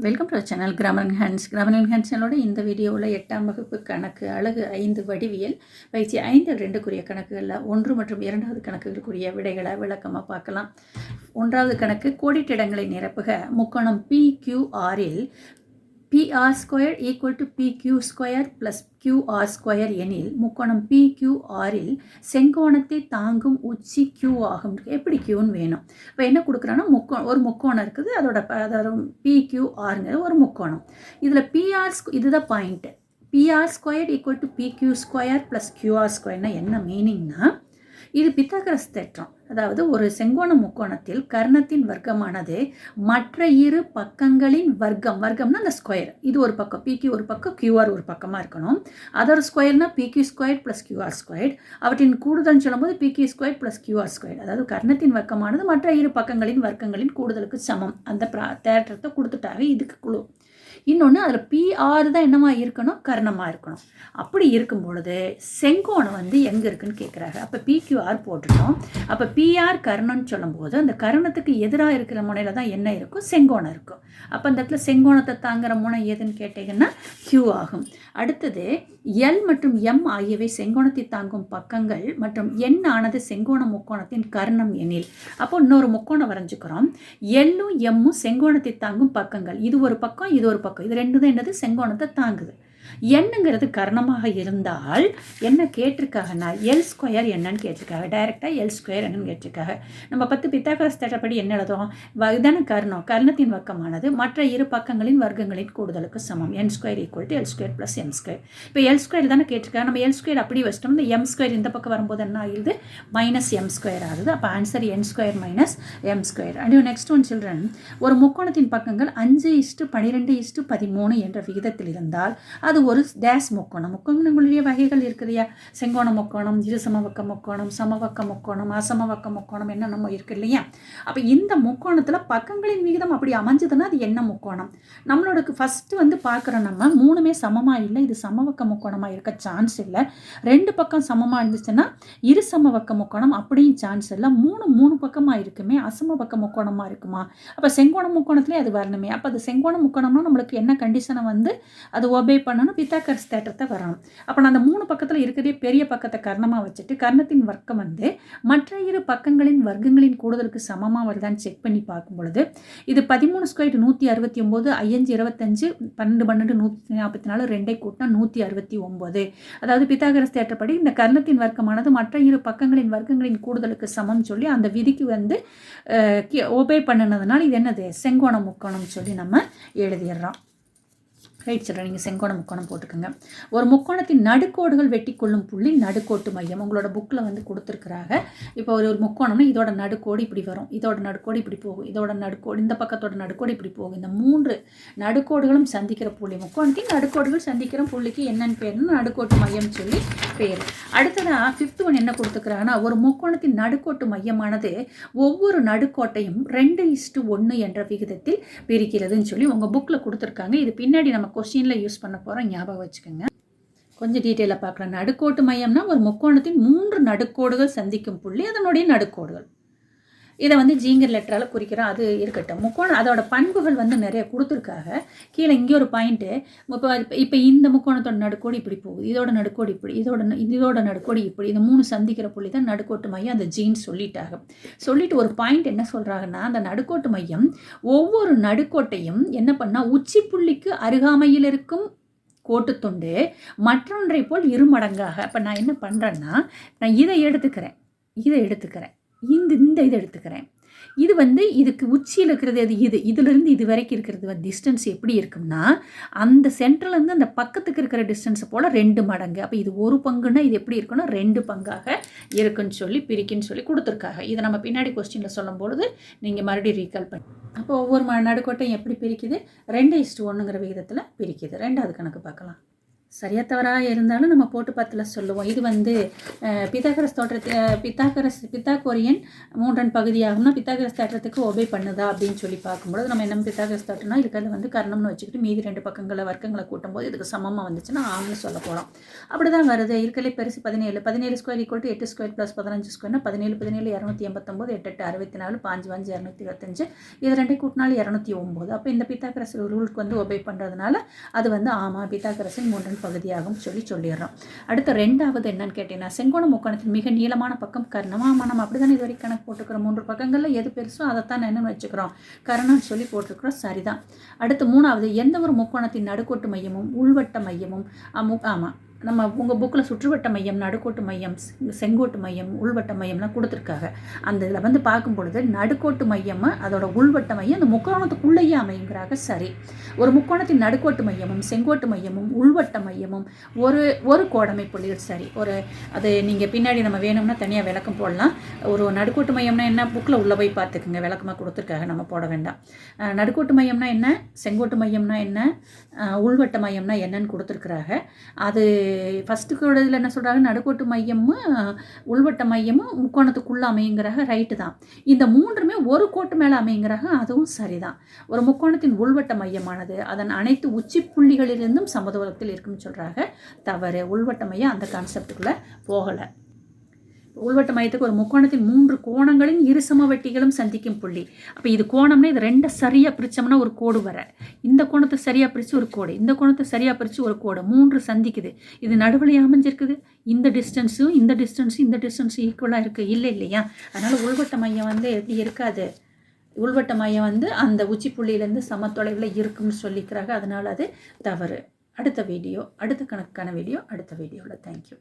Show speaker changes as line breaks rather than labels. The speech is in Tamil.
Welcome to channel Graman hands Graman ஹேண்ட்ஸ்னோட இந்த வீடியோவில் எட்டாம் வகுப்பு கணக்கு அழகு ஐந்து வடிவியல் பயிற்சி ஐந்து ரெண்டுக்குரிய கணக்குகளில் ஒன்று மற்றும் இரண்டாவது கணக்குகளுக்குரிய விடைகளை விளக்கமாக பார்க்கலாம். ஒன்றாவது கணக்கு கோடிட்டிடங்களை நிரப்புக. முக்கோணம் பிக்யூஆரில் PR square equal to PQ square plus QR square எனில் முக்கோணம் பிக்யூஆரில் செங்கோணத்தை தாங்கும் உச்சி கியூ ஆகும். எப்படி கியூன்னு வேணும்? இப்போ என்ன கொடுக்குறான்னா முக்கோ ஒரு முக்கோணம் இருக்குது. அதோட ப- அதோட பிக்யூஆருங்கிற ஒரு முக்கோணம். இதில் பிஆர் இதுதான் point PR square equal to PQ square plus QR ஸ்கொயர்னால் என்ன மீனிங்னா இது பித்தாகரஸ் தேற்றம். அதாவது ஒரு செங்கோண முக்கோணத்தில் கர்ணத்தின் வர்க்கமானது மற்ற இரு பக்கங்களின் வர்க்கம். வர்க்கம்னா அந்த ஸ்கொயர் இது ஒரு பக்கம். பிக்யூ ஒரு பக்கம். கியூஆர் ஒரு பக்கமாக இருக்கணும். Other ஸ்கொயர்னா PQ square plus QR square அவற்றின் கூடுதல் சொல்லும்போது PQ square plus QR square அதாவது கர்ணத்தின் வர்க்கமானது மற்ற இரு பக்கங்களின் வர்க்கங்களின் கூடுதலுக்கு சமம். அந்த ப்ரா தேற்றத்தை கொடுத்துட்டாவே இதுக்கு குழு. இன்னொன்று அதில் பிஆர் தான் என்னமா இருக்கணும்? கர்ணமாக இருக்கணும். அப்படி இருக்கும் பொழுது செங்கோணம் வந்து எங்கே இருக்குன்னு கேட்குறாங்க அப்போ பிக்யூஆர் போட்டுட்டோம். அப்போ பிஆர் கர்ணம்னு சொல்லும்போது அந்த கர்ணத்துக்கு எதிராக இருக்கிற முனையில் தான் என்ன இருக்கும்? செங்கோணம் இருக்கும். அப்போ அந்த இடத்துல செங்கோணத்தை தாங்குற முனை எதுன்னு கேட்டிங்கன்னா கியூ ஆகும். அடுத்தது எல் மற்றும் எம் ஆகியவை செங்கோணத்தை தாங்கும் பக்கங்கள் மற்றும் எண் ஆனது செங்கோண முக்கோணத்தின் கர்ணம் எனில். அப்போ இன்னொரு முக்கோணம் வரைஞ்சுக்கிறோம். எல்லும் எம்மும் செங்கோணத்தை தாங்கும் பக்கங்கள். இது ஒரு பக்கம் இது ஒரு பக்கம். இது ரெண்டு தான் என்னது? செங்கோணத்தை தாங்குது. என்னங்கிறது கர்ணமாக இருந்தால் என்ன கேட்டிருக்காங்கன்னா எல் ஸ்கொயர் என்னன்னு கேட்டிருக்காங்க டைரெக்டாக எல் ஸ்கொயர் என்னன்னு கேட்டிருக்காங்க நம்ம பத்து பித்தாகரஸ் தேட்டப்படி என்ன எழுதும் வ- இதான கர்ணம். கர்ணத்தின் வக்கமானது மற்ற இரு பக்கங்களின் வர்க்கங்களின் கூடுதலுக்கு சமம். N square equal to L square plus M square இப்போ எல் ஸ்கொயர் தானே கேட்டிருக்காங்க. நம்ம எல் ஸ்கொயர் அப்படி வச்சிட்டோம். இந்த எம் ஸ்கொயர் இந்த பக்கம் வரும்போது என்ன ஆகுது மைனஸ் எம் ஸ்கொயர் ஆகுது. அப்போ answer N square minus M square and next one children ஒரு முக்கோணத்தின் பக்கங்கள் அஞ்சு இஸ்டு பனிரெண்டு இஸ்டு பதிமூணு என்ற விகிதத்தில் இருந்தால் அது ஒரு டேஸ் முக்கோணம். முக்கோணங்களுடைய வகைகள் இருக்குதுயா செங்கோண முக்கோணம் இரு சமவக்க முக்கோணம் சமவக்க முக்கோணம் அசமவக்க முக்கோணம் என்ன நம்ம இருக்கு இல்லையா? அப்போ இந்த முக்கோணத்தில் பக்கங்களின் விகிதம் அப்படி அமைஞ்சதுன்னா அது என்ன முக்கோணம்? நம்மளோட ஃபஸ்ட்டு வந்து பார்க்குறோம் நம்ம மூணுமே சமமாக இல்லை இது சமவக்க முக்கோணமாக இருக்க சான்ஸ் இல்லை. ரெண்டு பக்கம் சமமாக இருந்துச்சுன்னா இரு சமவக்க முக்கோணம் அப்படியும் சான்ஸ் இல்லை. மூணு மூணு பக்கமாக இருக்குமே அசமவக்க முக்கோணமாக இருக்குமா? அப்போ செங்கோண முக்கோணத்துலேயே அது வரணுமே. அப்போ அது செங்கோண முக்கோணம்னா நம்மளுக்கு என்ன கண்டிஷனை வந்து அது ஒபே பண்ணணும்? பித்தாக்கர்ஸ் தேட்டத்தை வரணும் அப்போ நான் அந்த மூணு பக்கத்தில் இருக்கிறதே பெரிய பக்கத்தை கர்ணமாக வச்சுட்டு கர்ணத்தின் வர்க்கம் வந்து மற்ற இரு பக்கங்களின் வர்க்கங்களின் கூடுதலுக்கு சமமாக வருதான்னு செக் பண்ணி பார்க்கும் பொழுது இது பதிமூணு ஸ்கொயர் நூற்றி அறுபத்தி ஒம்பது ஐயஞ்சு இருபத்தஞ்சு பன்னெண்டு பன்னெண்டு நூற்றி நாற்பத்தி நாலு ரெண்டை கூட்டினா நூற்றி அறுபத்தி ஒம்பது அதாவது பித்தாகரஸ் தேற்றப்படி இந்த கர்ணத்தின் வர்க்கமானது மற்ற இரு பக்கங்களின் வர்க்கங்களின் கூடுதலுக்கு சமம் சொல்லி அந்த விதிக்கு வந்து ஒபே பண்ணினதுனால இது என்னது? செங்கோண முக்கோணம் சொல்லி நம்ம எழுதிடுறோம். ரைட் சொல்கிறேன் நீங்கள் செங்கோணம் முக்கோணம் போட்டுக்கோங்க. ஒரு முக்கோணத்தின் நடுக்கோடுகள் வெட்டி கொள்ளும் புள்ளி நடுக்கோட்டு மையம். உங்களோட புக்கில் வந்து கொடுத்துருக்குறாங்க. இப்போ ஒரு ஒரு முக்கோணம்னா இதோட நடுக்கோடு இப்படி வரும். இதோட நடுக்கோடு இப்படி போகும். இதோட நடுக்கோடு இந்த பக்கத்தோட நடுக்கோடு இப்படி போகும். இந்த மூன்று நடுக்கோடுகளும் சந்திக்கிற புள்ளி. முக்கோணத்தின் நடுக்கோடுகள் சந்திக்கிற புள்ளிக்கு என்னென்னு பேர்னு நடுக்கோட்டு மையம் சொல்லி பேர். அடுத்ததாக ஃபிஃப்த் ஒன் என்ன கொடுத்துக்கிறாங்கன்னா ஒரு முக்கோணத்தின் நடுக்கோட்டு மையமானது ஒவ்வொரு நடுக்கோட்டையும் ரெண்டு இஸ்டு ஒன்று என்ற விகிதத்தில் பிரிக்கிறதுன்னு சொல்லி உங்கள் புக்கில் கொடுத்துருக்காங்க. இது பின்னாடி நம்ம கொஸ்டினில் யூஸ் பண்ண போகிறோம் ஞாபகம் வச்சுக்கோங்க. கொஞ்சம் டீட்டெயிலாக பார்க்கலாம். நடுக்கோட்டு மையம்னா ஒரு முக்கோணத்தின் மூன்று நடுக்கோடுகள் சந்திக்கும் புள்ளி அதனுடைய நடுக்கோடுகள். இதை வந்து ஜீங்கர் லெட்டரால் குறிக்கிறோம். அது இருக்கட்டும். முக்கோணம் அதோட பண்புகள் வந்து நிறைய கொடுத்துருக்காங்க. கீழே இங்கே ஒரு பாயிண்ட்டு இப்போ இப்போ இந்த முக்கோணத்தோட நடுக்கோடு இப்படி போகுது. இதோட நடுக்கோடு இப்படி இதோட இதோட நடுக்கோடு இப்படி. இந்த மூணு சந்திக்கிற புள்ளி தான் நடுக்கோட்டு மையம். அந்த ஜீன் சொல்லிட்டாங்க. சொல்லிட்டு ஒரு பாயிண்ட் என்ன சொல்கிறாங்கன்னா அந்த நடுக்கோட்டு மையம் ஒவ்வொரு நடுக்கோட்டையும் என்ன பண்ணால் உச்சி புள்ளிக்கு அருகாமையில் இருக்கும் கோட்டுத்துண்டு மற்றொன்றை போல் இருமடங்காக அப்போ நான் என்ன பண்ணுறேன்னா நான் இதை எடுத்துக்கிறேன். இதை எடுத்துக்கிறேன். இந்த இந்த இதை எடுத்துக்கிறேன். இது வந்து இதுக்கு உச்சியில் இருக்கிறது அது இது. இதுலேருந்து இது வரைக்கும் இருக்கிறது டிஸ்டன்ஸ் எப்படி இருக்கும்னா அந்த சென்டர்லேருந்து அந்த பக்கத்துக்கு இருக்கிற டிஸ்டன்ஸை போல் ரெண்டு மடங்கு. அப்போ இது ஒரு பங்குன்னா இது எப்படி இருக்குன்னா ரெண்டு பங்காக இருக்குன்னு சொல்லி பிரிக்குன்னு சொல்லி கொடுத்துருக்காங்க. இதை நம்ம பின்னாடி கொஸ்டினில் சொல்லும்பொழுது நீங்கள் மறுபடியும் ரீகால் பண்ணி அப்போ ஒவ்வொரு நடுக்கோட்டையும் எப்படி பிரிக்குது? ரெண்டு இஸ்டு ஒன்றுங்கிற விகிதத்தில் பிரிக்குது. ரெண்டாவது கணக்கு பார்க்கலாம். சரியா தவறாக இருந்தாலும் நம்ம போட்டு பார்த்துல சொல்லுவோம். இது வந்து பித்தாகரஸ் தோற்றத்தை பித்தாகரஸ் பித்தாகோரியன் மூன்றன் பகுதியாகும்னா பித்தாகரஸ் தேற்றத்துக்கு ஒபே பண்ணுதா அப்படின்னு சொல்லி பார்க்கும்போது நம்ம என்ன பித்தாகரஸ் தோட்டம்னா இருக்கிறது வந்து கர்ணம்னு வச்சுக்கிட்டு மீதி ரெண்டு பக்கங்களை வர்க்கங்களை கூட்டும்போது இதுக்கு சமமாக வந்துச்சுன்னா ஆம்னு சொல்ல போகிறோம் அப்படி தான் வருது. இருக்கலே பெருசு பதினேழு. பதினேழு ஸ்கொயர் ஈக்குவல் டு எட்டு ஸ்கொயர் ப்ளஸ் பதினஞ்சு ஸ்கொயர்னா பதினேழு பதினேழு இரநூத்தி எண்பத்தொம்போது எட்டு எட்டு அறுபத்தி நாலு பாஞ்சு பாஞ்சு இரநூத்தி இருபத்தஞ்சு. இது ரெண்டே கூட்டினாலும் இரநூத்தி ஒம்பது. அப்போ இந்த பித்தாகரஸ் ரூலுக்கு வந்து ஒபே பண்ணுறதுனால அது வந்து ஆமாம் பித்தாகரசின் மூன்றன் பகுதியாகும் சொல்லி சொல்லிடுறோம். அடுத்து ரெண்டாவது என்னன்னு கேட்டீங்கன்னா செங்கோண முக்கோணத்தின் மிக நீளமான பக்கம் கர்ணமாக நம்ம அப்படி தானே இது வரைக்கும் கணக்கு போட்டுக்கிறோம் மூன்று பக்கங்களில் எது பெருசோ அதைத்தான் என்னன்னு வச்சுக்கிறோம். கர்ணம்னு சொல்லி போட்டிருக்கிறோம். சரிதான். அடுத்து மூணாவது எந்த ஒரு முக்கோணத்தின் நடுக்கோட்டு மையமும் உள்வட்ட மையமும் ஆமாம் நம்ம உங்கள் புக்கில் சுற்றுவட்ட மையம் நடுக்கோட்டு மையம் செங்கோட்டு மையம் உள்வட்ட மையம்லாம் கொடுத்துருக்காங்க. அந்த இதில் வந்து பார்க்கும் பொழுது நடுக்கோட்டு மையம் அதோட உள்வட்ட மையம் அந்த முக்கோணத்துக்குள்ளேயே அமையுங்கிறாங்க. சரி. ஒரு முக்கோணத்தின் நடுக்கோட்டு மையமும் செங்கோட்டு மையமும் உள்வட்ட மையமும் ஒரு ஒரு கோடமை புள்ளிகள். சரி. ஒரு அது நீங்கள் பின்னாடி நம்ம வேணும்னா தனியாக விளக்கம் போடலாம். ஒரு நடுக்கோட்டு மையம்னா என்ன? புக்கில் உள்ளே போய் பார்த்துக்குங்க. விளக்கமாக கொடுத்துருக்காங்க. நம்ம போட வேண்டாம். நடுக்கோட்டு மையம்னா என்ன? செங்கோட்டு மையம்னா என்ன? உள்வட்ட மையம்னா என்னன்னு கொடுத்துருக்குறாங்க. அது ஃபஸ்ட்டுக்கு இதில் என்ன சொல்கிறாங்க நடுக்கோட்டு மையமும் உள்வட்ட மையமும் முக்கோணத்துக்குள்ளே அமையுங்கிறாங்க ரைட்டு தான். இந்த மூன்றுமே ஒரு கோட்டு மேலே அமையுங்கிறாங்க அதுவும் சரிதான். ஒரு முக்கோணத்தின் உள்வட்ட மையமானது அதன் அனைத்து உச்சி புள்ளிகளிலிருந்தும் சமதூரத்தில் இருக்குன்னு சொல்கிறாங்க தவறு உள்வட்ட மையம் அந்த கான்செப்டுக்குள்ளே போகலை. உள்வட்ட மையத்துக்கு ஒரு முக்கோணத்தின் மூன்று கோணங்களின் இரு சமவெட்டிகளும் சந்திக்கும் புள்ளி. அப்போ இது கோணம்னா இது ரெண்டை சரியாக பிரித்தோம்னா ஒரு கோடு வர. இந்த கோணத்தை சரியாக பிரித்து ஒரு கோடு இந்த கோணத்தை சரியாக பிரித்து ஒரு கோடு. மூன்று சந்திக்குது. இது நடுவில் அமைஞ்சிருக்குது? இந்த டிஸ்டன்ஸும் இந்த டிஸ்டன்ஸும் இந்த டிஸ்டன்ஸும் ஈக்குவலாக இருக்குது இல்லை இல்லையா? அதனால் உள்வட்ட மையம் வந்து எப்படி இருக்காது? உள்வட்ட மையம் வந்து அந்த உச்சி புள்ளியிலேருந்து சமத்தொலைவில் இருக்கும்னு சொல்லிக்கிறாங்க. அதனால் அது தவறு. அடுத்த வீடியோ அடுத்த கணக்கான வீடியோ அடுத்த வீடியோவில் தேங்க்யூ